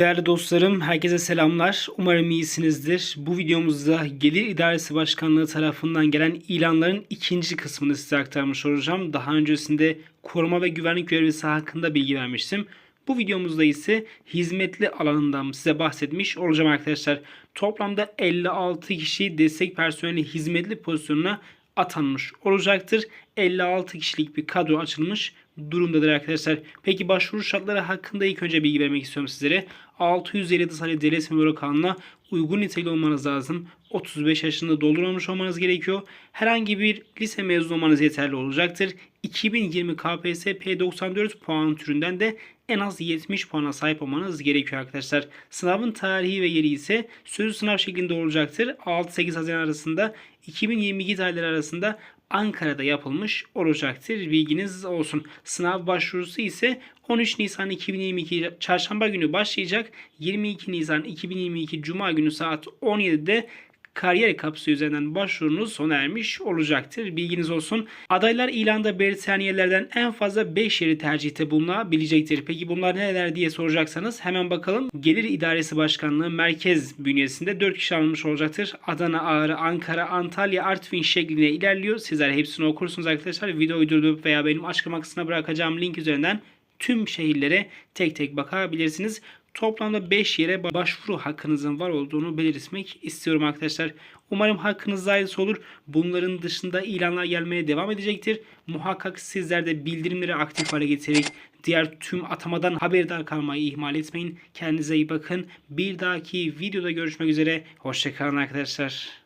Değerli dostlarım, herkese selamlar. Umarım iyisinizdir. Bu videomuzda Gelir İdaresi Başkanlığı tarafından gelen ilanların ikinci kısmını size aktarmış olacağım. Daha öncesinde koruma ve güvenlik görevlisi hakkında bilgi vermiştim. Bu videomuzda ise hizmetli alanından size bahsetmiş olacağım arkadaşlar. Toplamda 56 kişi destek personeli hizmetli pozisyonuna atanmış olacaktır. 56 kişilik bir kadro açılmış durumdadır arkadaşlar. Peki başvuru şartları hakkında ilk önce bilgi vermek istiyorum sizlere. 657 sayılı Devlet Memuru Kanunu'na uygun nitelikli olmanız lazım. 35 yaşında doldurmamış olmanız gerekiyor. Herhangi bir lise mezunu olmanız yeterli olacaktır. 2020 KPSS P94 puan türünden de en az 70 puana sahip olmanız gerekiyor arkadaşlar. Sınavın tarihi ve yeri ise sözlü sınav şeklinde olacaktır. 6-8 Haziran arasında 2022 tarihleri arasında Ankara'da yapılmış olacaktır. Bilginiz olsun. Sınav başvurusu ise 13 Nisan 2022 Çarşamba günü başlayacak. 22 Nisan 2022 Cuma günü saat 17'de kariyer kapısı üzerinden başvurunuz sona ermiş olacaktır. Bilginiz olsun. Adaylar ilanda belirtilen yerlerden en fazla 5 yeri tercihte bulunabilecektir. Peki bunlar neler diye soracaksanız hemen bakalım. Gelir İdaresi Başkanlığı merkez bünyesinde 4 kişi alınmış olacaktır. Adana, Ağrı, Ankara, Antalya, Artvin şeklinde ilerliyor. Sizler hepsini okursunuz arkadaşlar. Videoyu durdurup veya benim açıklama kısmına bırakacağım link üzerinden tüm şehirlere tek tek bakabilirsiniz. Toplamda 5 yere başvuru hakkınızın var olduğunu belirtmek istiyorum arkadaşlar. Umarım hakkınız hayırlısı olur. Bunların dışında ilanlar gelmeye devam edecektir. Muhakkak sizler de bildirimleri aktif hale getirerek diğer tüm atamadan haberdar kalmayı ihmal etmeyin. Kendinize iyi bakın. Bir dahaki videoda görüşmek üzere. Hoşçakalın arkadaşlar.